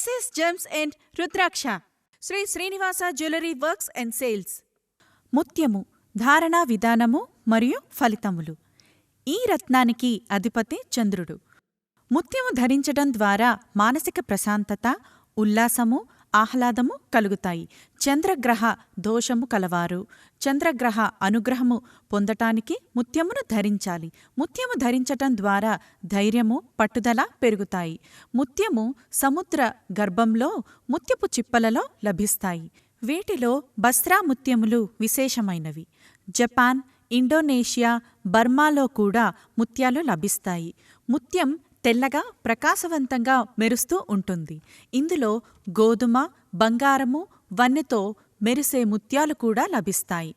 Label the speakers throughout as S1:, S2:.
S1: SS gems and Rudraksha Sri Srinivasa jewellery works and sales ముత్యము ధారణా విధానము మరియు ఫలితములు. ఈ రత్నానికి అధిపతి చంద్రుడు. ముత్యము ధరించడం ద్వారా మానసిక ప్రశాంతత ఉల్లాసము ఆహ్లాదము కలుగుతాయి. చంద్రగ్రహ దోషము కలవారు. చంద్రగ్రహ అనుగ్రహము పొందటానికి ముత్యమును ధరించాలి. ముత్యము ధరించటం ద్వారా ధైర్యము పట్టుదల పెరుగుతాయి. ముత్యము సముద్ర గర్భంలో ముత్యపు చిప్పలలో లభిస్తాయి. వీటిలో బస్రా ముత్యములు విశేషమైనవి. జపాన్ ఇండోనేషియా బర్మాలో కూడా ముత్యాలు లభిస్తాయి. ముత్యం తెల్లగా ప్రకాశవంతంగా మెరుస్తూ ఉంటుంది. ఇందులో గోధుమ బంగారము వన్నెతో మెరిసే ముత్యాలు కూడా లభిస్తాయి.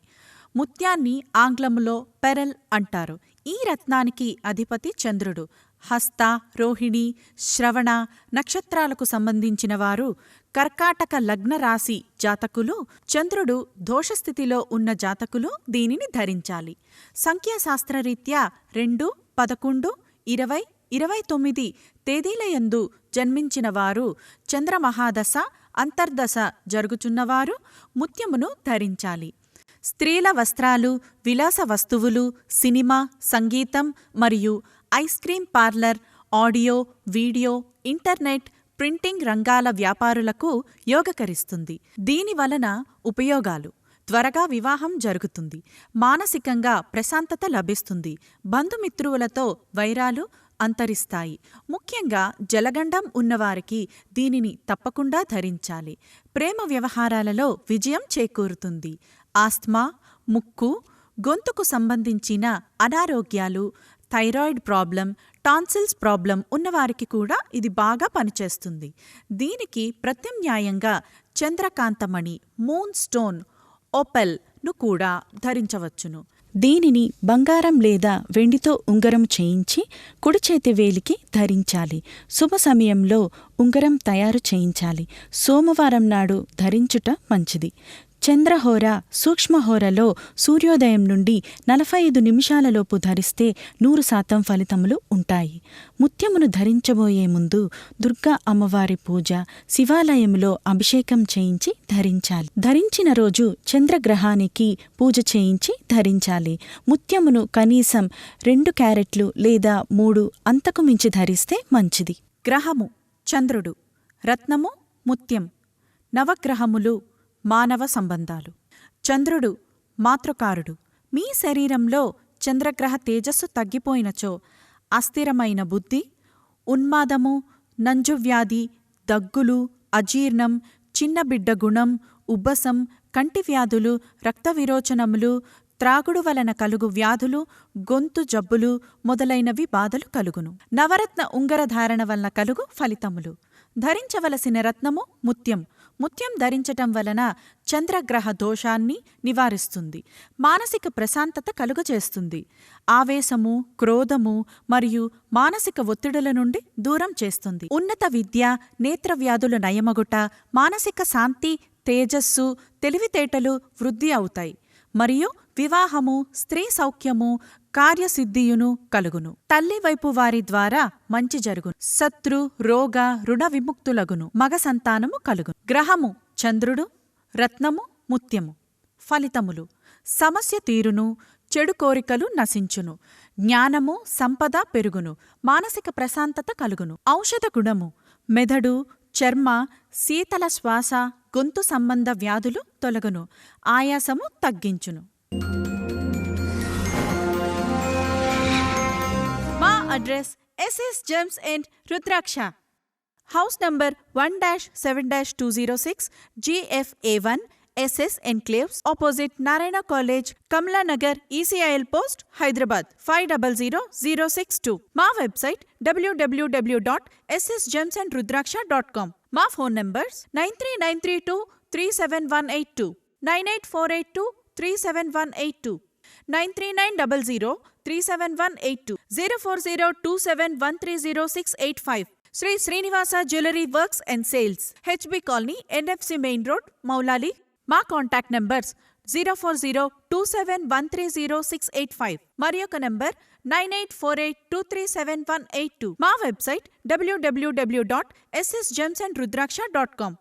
S1: ముత్యాన్ని ఆంగ్లములో పెరల్ అంటారు. ఈ రత్నానికి అధిపతి చంద్రుడు. హస్త రోహిణి శ్రవణ నక్షత్రాలకు సంబంధించిన వారు కర్కాటక లగ్న రాశి జాతకులు చంద్రుడు దోషస్థితిలో ఉన్న జాతకులు దీనిని ధరించాలి. సంఖ్యాశాస్త్రరీత్యా రెండు పదకొండు ఇరవై ఇరవై తొమ్మిది తేదీలయందు జన్మించినవారు చంద్రమహాదశ అంతర్దశ జరుగుచున్నవారు ముత్యమును ధరించాలి. స్త్రీల వస్త్రాలు విలాస వస్తువులు సినిమా సంగీతం మరియు ice cream parlour audio video internet printing రంగాల వ్యాపారులకు యోగకరిస్తుంది. దీనివలన ఉపయోగాలు. త్వరగా వివాహం జరుగుతుంది. మానసికంగా ప్రశాంతత లభిస్తుంది. బంధుమిత్రువులతో వైరాలు అంతరిస్తాయి. ముఖ్యంగా జలగండం ఉన్నవారికి దీనిని తప్పకుండా ధరించాలి. ప్రేమ వ్యవహారాలలో విజయం చేకూరుతుంది. ఆస్త్మా ముక్కు గొంతుకు సంబంధించిన అనారోగ్యాలు థైరాయిడ్ ప్రాబ్లం టాన్సిల్స్ ప్రాబ్లం ఉన్నవారికి కూడా ఇది బాగా పనిచేస్తుంది. దీనికి ప్రత్యామ్నాయంగా చంద్రకాంతమణి మూన్ స్టోన్ ఓపెల్ను కూడా ధరించవచ్చును. దీనిని బంగారం లేదా వెండితో ఉంగరం చేయించి కుడిచేతి వేలికి ధరించాలి. శుభ సమయంలో ఉంగరం తయారు చేయించాలి. సోమవారం నాడు ధరించుట మంచిది. చంద్రహోర సూక్ష్మహోరలో సూర్యోదయం నుండి నలభై ఐదు నిమిషాలలోపు ధరిస్తే నూరు శాతం ఫలితములు ఉంటాయి. ముత్యమును ధరించబోయే ముందు దుర్గా అమ్మవారి పూజ శివాలయంలో అభిషేకం చేయించి ధరించాలి. ధరించిన రోజు చంద్రగ్రహానికి పూజ చేయించి ధరించాలి. ముత్యమును కనీసం రెండు క్యారెట్లు లేదా మూడు అంతకు మించి ధరిస్తే మంచిది. గ్రహము చంద్రుడు రత్నము ముత్యం. నవగ్రహములు మానవ సంబంధాలు. చంద్రుడు మాతృకారుడు. మీ శరీరంలో చంద్రగ్రహ తేజస్సు తగ్గిపోయినచో అస్థిరమైన బుద్ధి ఉన్మాదము నంజువ్యాధి దగ్గులు అజీర్ణం చిన్నబిడ్డ గుణం ఉబ్బసం కంటి వ్యాధులు రక్త విరోచనములు త్రాగుడు వలన కలుగు వ్యాధులు గొంతు జబ్బులు మొదలైనవి బాధలు కలుగును. నవరత్న ఉంగరధారణ వలన కలుగు ఫలితములు. ధరించవలసిన రత్నము ముత్యం. ముత్యం ధరించటం వలన చంద్రగ్రహ దోషాన్ని నివారిస్తుంది మానసిక ప్రశాంతత కలుగజేస్తుంది. ఆవేశము క్రోధము మరియు మానసిక ఒత్తిడుల నుండి దూరం చేస్తుంది. ఉన్నత విద్య నేత్రవ్యాధులు నయమగుట మానసిక శాంతి తేజస్సు తెలివితేటలు వృద్ధి అవుతాయి. మరియు వివాహము స్త్రీ సౌఖ్యము కార్యసిద్ధియును కలుగును. తల్లివైపు వారి ద్వారా మంచి జరుగును. శత్రు రోగ రుణ విముక్తులగును. మగ సంతానము కలుగును. గ్రహము చంద్రుడు రత్నము ముత్యము. ఫలితములు. సమస్య తీరును చెడు కోరికలు నశించును. జ్ఞానము సంపద పెరుగును. మానసిక ప్రశాంతత కలుగును. ఔషధ గుణము. మెదడు చర్మ శీతల శ్వాస గొంతు సంబంధ వ్యాధులు తొలగును. ఆయాసము తగ్గించును. माँ address S S James and Rudraksha house number one dash seven dash two zero six G F A one S S enclave opposite Narayana college Kamala Nagar ECIL post Hyderabad five double zero zero six two माँ website W W W dot S S James and Rudraksha dot com माँ phone number nine three nine three two three seven one eight two nine eight four eight two 37182 9390 Sri Srinivasa Jewelry Works and Sales HB Colony NFC Main Road Maulali. Ma contact numbers 0402713685 Marioka number 9848237182 Ma website www.ssgemsandrudraksha.com